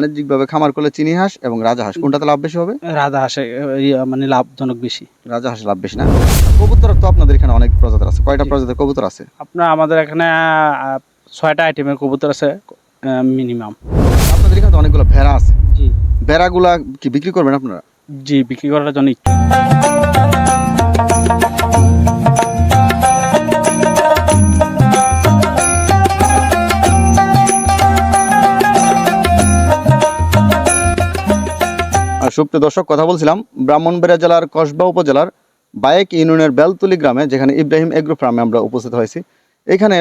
বাণিজ্যিক ভাবে খামার করলে চিনি হাঁস এবং রাজা হাঁস কোনটাতে লাভ বেশি হবে? রাজা হাঁসে মানে লাভজনক বেশি। রাজা হাঁস লাভ বেশি না? কবুতর তো আপনাদের এখানে অনেক প্রজাতির আছে। কয়টা প্রজাতির কবুতর আছে? আপনার আমাদের এখানে ছয়টা আইটেমের কবুতর আছে মিনিমাম আপনাদের এখানে অনেকগুলো ভেড়া আছে। জি। ভেড়াগুলা কি বিক্রি করবেন আপনারা? জি বিক্রি করার জন্য সুপ্রিয় দর্শক, কথা বলছিলাম ব্রাহ্মণবাড়িয়া জেলার কসবা উপজেলার বায়েক ইউনিয়নের বেলতুলি গ্রামে, যেখানে ইব্রাহিম এগ্রো ফার্মে আমরা উপস্থিত হয়েছি। এখানে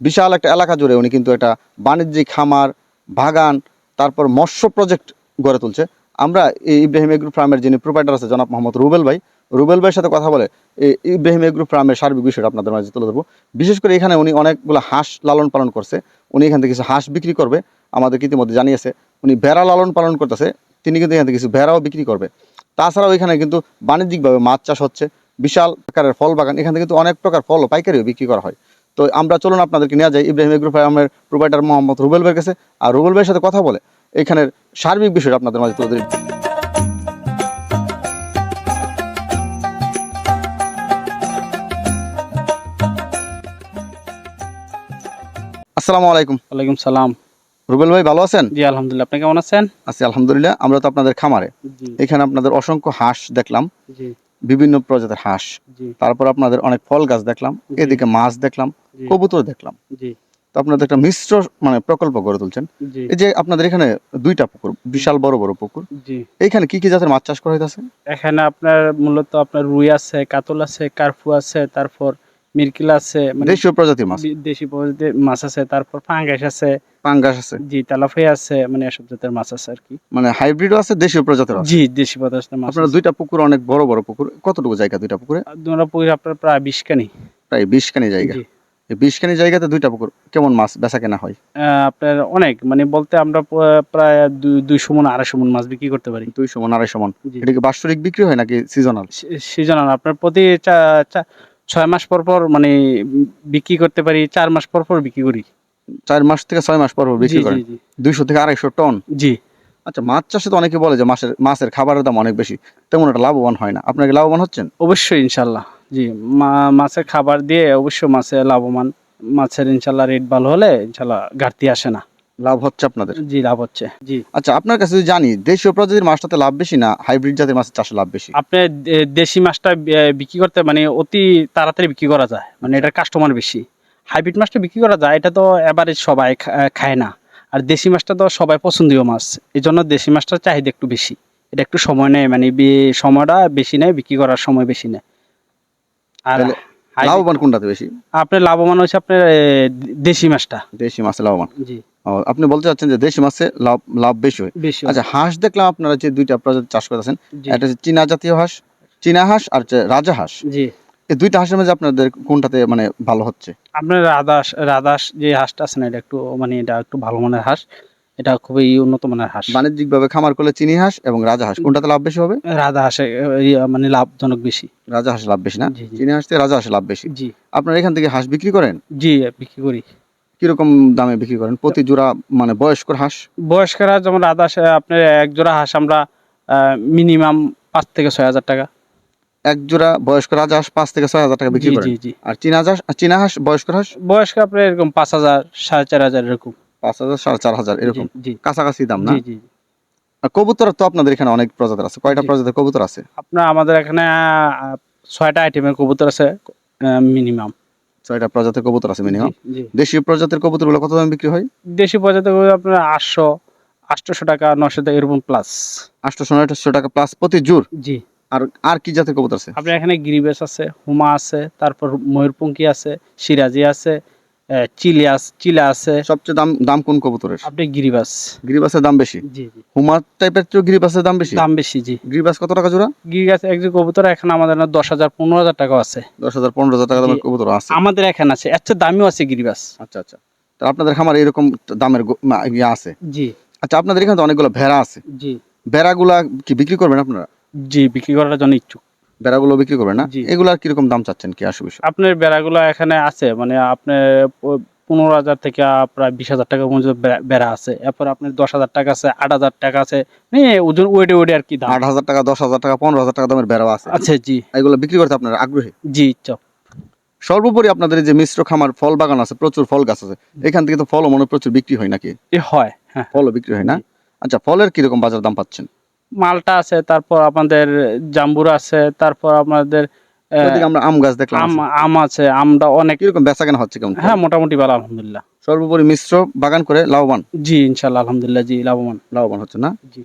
বিশাল একটা এলাকা জুড়ে উনি কিন্তু একটা বাণিজ্যিক খামার, বাগান, তারপর মৎস্য প্রজেক্ট গড়ে তুলছে। আমরা এই ইব্রাহিম এগ্রো ফার্মের যিনি প্রোভাইডার আছে, জনাব মোহাম্মদ রুবেল ভাই, রুবেল ভাইয়ের সাথে কথা বলে এই ইব্রাহিম এগ্রো ফার্মের সার্বিক বিষয়টা আপনাদের মাঝে তুলে ধরবো। বিশেষ করে এখানে উনি অনেকগুলো হাঁস লালন পালন করছে। উনি এখান থেকে কিছু হাঁস বিক্রি করবে, আমাদেরকে ইতিমধ্যে জানিয়েছে। উনি ভেড়া লালন পালন করতেছে তিনি কিন্তু এখান থেকে কিছু ভেড়াও বিক্রি করবে। তাছাড়াও এখানে কিন্তু বাণিজ্যিকভাবে মাছ চাষ হচ্ছে। বিশাল আকারের ফল বাগান। এখান থেকে কিন্তু অনেক প্রকার ফল ও পাইকারিও বিক্রি করা হয়। তো আমরা চলুন আপনাদেরকে নিয়ে যাই। ইব্রাহিম এগ্রো ফার্মের প্রোভাইডার মোহাম্মদ রুবেল ভাইয়ের কাছে। আর রুবেল ভাইয়ের সাথে কথা বলে এখানের সার্বিক বিষয়টা আপনাদের মাঝে তুলে ধরি। আসসালামু আলাইকুম। ওয়ালাইকুম সালাম। রুবেল ভাই ভালো আছেন? জি আলহামদুলিল্লাহ। আপনি কেমন আছেন? আছি আলহামদুলিল্লাহ। আমরা তো আপনাদের খামারে। এখানে আপনাদের অসংখ্য হাঁস দেখলাম। বিভিন্ন প্রজাতির হাঁস। তারপর আপনাদের অনেক ফল গাছ দেখলাম। এদিকে মাছ দেখলাম। কবুতর দেখলাম। তো আপনাদের একটা মিশ্র মানে প্রকল্প গড়ে তুলছেন। এই যে আপনাদের এখানে দুইটা পুকুর বিশাল বড় বড় পুকুর। এখানে কি কি জাতের মাছ চাষ করা হইতাছে? এখানে আপনার মূলত আপনার রুই আছে কাতল আছে কার্ফু আছে তারপর মিরকিল আছে মানে দেশীয় প্রজাতির মাছ। দেশি প্রজাতির মাছ আছে তারপর ফাঙ্গাস আছে পাঙ্গাস আছে। জি আছে মানে এসব জাতের মাছ আছে আর কি। মানে হাইব্রিডও আছে দেশীয় প্রজাতির জি দেশি পদার্থের মাছ আপনারা দুইটা পুকুর অনেক বড় বড় পুকুর কতটুকু জায়গা দুইটা পুকুরে? দুটা পুকুর আপনার প্রায় বিশ কানি প্রায় বিশ খানি জায়গা। জি। এই বিশ খানি জায়গাতে দুইটা পুকুর কেমন মাছ বেচা কেনা হয়? আপনার অনেক মানে বলতে আমরা প্রায় দুই- দুইশো মন আড়াইশো মন মাছ বিক্রি করতে পারি। দুইশো মন আড়াইশো মন। এটা কি বাৎসরিক বিক্রি হয় নাকি সিজনাল সিজনাল আপনার প্রতি চা- চা- ছয় মাস পর পর মানে বিক্রি করতে পারি চার মাস পর পর বিক্রি করি। চার মাস থেকে ছয় মাস পর পর বিক্রি করেন? দুইশো থেকে আড়াইশো টন? জি। আচ্ছা মাছ চাষে তো অনেকে বলে যে মাছের মাছের খাবারের দাম অনেক বেশি। তেমন একটা লাভবান হয় না। আপনার কি লাভবান হচ্ছেন? অবশ্যই ইনশাল্লাহ জি মাছের খাবার দিয়ে অবশ্যই মাছে লাভবান। মাছের ইনশাল্লাহ রেট ভালো হলে ইনশাল্লাহ ঘাটতি আসে না। লাভ হচ্ছে আপনাদের? জি লাভ হচ্ছে। জি। আচ্ছা আপনার কাছে জানি দেশীয় প্রজাতির মাছটাতে লাভ বেশি না হাইব্রিড জাতের মাছের চাষে লাভ বেশি? আপনি দেশি মাছটা বিক্রি করতে মানে অতি তাড়াতাড়ি বিক্রি করা যায়। মানে এটার কাস্টমার বেশি। হাইব্রিড মাছটা বিক্রি করা যায় এটা তো এভারেজ সবাই খায় না। আর দেশি মাছটা তো সবাই পছন্দীয় মাছ। এই জন্য দেশি মাছটার চাহিদা একটু বেশি। এটা একটু সময় নেয় মানে সময়টা বেশি নেয় বিক্রি করার সময় বেশি নেয়। আর লাভবান কোনটাতে বেশি? আপনার লাভবান হচ্ছে আপনার দেশি মাছটা। দেশি মাছে লাভবান। জি। আপনি বলতে চাচ্ছেন যে দেশি মাছে লাভ লাভ বেশি হয়। আচ্ছা হাঁস দেখলাম আপনারা যে দুইটা প্রজাতি চাষ করতেছেন। একটা হচ্ছে চীনা জাতীয় হাঁস চীনা হাঁস আর রাজা হাঁস। জি। এই দুইটা হাঁসের মধ্যে আপনাদের কোনটাতে মানে ভালো হচ্ছে? আপনার রাধাস রাধাস যে হাঁসটা আছে না এটা একটু মানে এটা একটু ভালো মানের হাঁস। এটা খুবই উন্নত মানের হাঁস। বাণিজ্যিক ভাবে খামার করলে চিনি হাঁস এবং রাজা হাঁস কোনটাতে লাভ বেশি হবে? রাজা হাঁসে মানে লাভজনক বেশি। রাজা হাঁস লাভ বেশি না? চীনা হাঁস থেকে রাজা হাঁসে লাভ বেশি। জি। আপনারা এখান থেকে হাঁস বিক্রি করেন? জি বিক্রি করি। কীরকম দামে বিক্রি করেন? প্রতি জোড়া মানে বয়স্ক হাঁস? বয়স্করা যেমন রাজা হাঁস আপনার এক জোড়া হাঁস আমরা মিনিমাম পাঁচ থেকে ছয় হাজার টাকা। এক জোড়া বয়স্ক রাজা হাঁস পাঁচ থেকে ছয় হাজার টাকা বিক্রি করেন? জি জি। আর চীনা হাঁস চীনা হাঁস বয়স্ক হাঁস? বয়স্ক আপনার এরকম পাঁচ হাজার সাড়ে চার হাজার এরকম। পাঁচ হাজার সাড়ে চার হাজার এরকম। কাছাকাছি দাম না? কবুতর তো আপনাদের এখানে অনেক প্রজাতির আছে। কয়টা প্রজাতির কবুতর আছে? আপনার আমাদের এখানে ছয়টা আইটেমের কবুতর আছে মিনিমাম ছয়টা প্রজাতির কবুতর আছে মিনিমাম দেশীয় প্রজাতির কত দামে বিক্রি হয়? দেশি প্রজাতি গরু আপনার আটশো আটশোশো টাকা নশো টাকা এরকম প্লাস আটশো নয়শো টাকা প্লাস প্রতি জোর? জি। আর আর কি জাতের কবুতর আছে? আপনার এখানে গিরিবেস আছে হুমা আছে তারপর ময়ূরপঙ্খী আছে সিরাজি আছে চিলি আছে চিলা আছে। সবচেয়ে দাম দাম কোন কবুতরের? আপনি গিরিবাস। গিরিবাসের দাম বেশি? জি জি। হুমার টাইপের চেয়েও গিরিবাসের দাম বেশি? দাম বেশি জি। গিরিবাস কত টাকা জোড়া? গিরিবাস একজন কবুতর এখানে আমাদের না দশ হাজার পনেরো হাজার টাকা আছে। দশ হাজার পনেরো হাজার টাকা দামের কবুতর আছে। আমাদের এখানে আছে। এর চেয়ে দামিও আছে গিরিবাস। আচ্ছা আচ্ছা। তো আপনাদের খামার এরকম দামের ইয়ে আছে? জি। আচ্ছা আপনাদের এখানে তো অনেকগুলো ভেড়া আছে। জি। ভেড়াগুলা কি বিক্রি করবেন আপনারা? জি বিক্রি করার জন্য ইচ্ছুক। ভেড়াগুলো বিক্রি করবেন না? জি। এগুলার কীরকম দাম চাচ্ছেন কি? আসবে আপনার বেড়াগুলো এখানে আছে মানে আপনার পনেরো হাজার থেকে প্রায় বিশ হাজার টাকা পর্যন্ত বেড়া আছে। এরপর আপনার দশ হাজার টাকা আছে আট হাজার টাকা আছে মানে ওজন ওয়েটে ওয়েটে আর কি দাম। আট হাজার টাকা দশ হাজার টাকা পনেরো হাজার টাকা দামের বেড়াও আছে। আছে জি। এগুলো বিক্রি করতে আপনার আগ্রহী? জি চপ সর্বোপরি আপনাদের যে মিশ্র খামার ফল বাগান আছে প্রচুর ফল গাছ আছে এখান থেকে তো ফলও মনে প্রচুর বিক্রি হয় নাকি? হয় হ্যাঁ। ফলও বিক্রি হয় না? আচ্ছা ফলের কীরকম বাজার দাম পাচ্ছেন? মালটা আছে তারপর আমাদের জাম্বুর আছে তারপর আমাদের আমরা আম গাছ দেখলাম আম আম আছে আমটা অনেক এরকম বেচা কেনা হচ্ছে কেমন? হ্যাঁ মোটামুটি ভালো আলহামদুলিল্লাহ। সর্বোপরি মিশ্র বাগান করে লাভবান? জি ইনশাল্লাহ আলহামদুলিল্লাহ জি লাভবান। লাভবান হচ্ছে না? জি।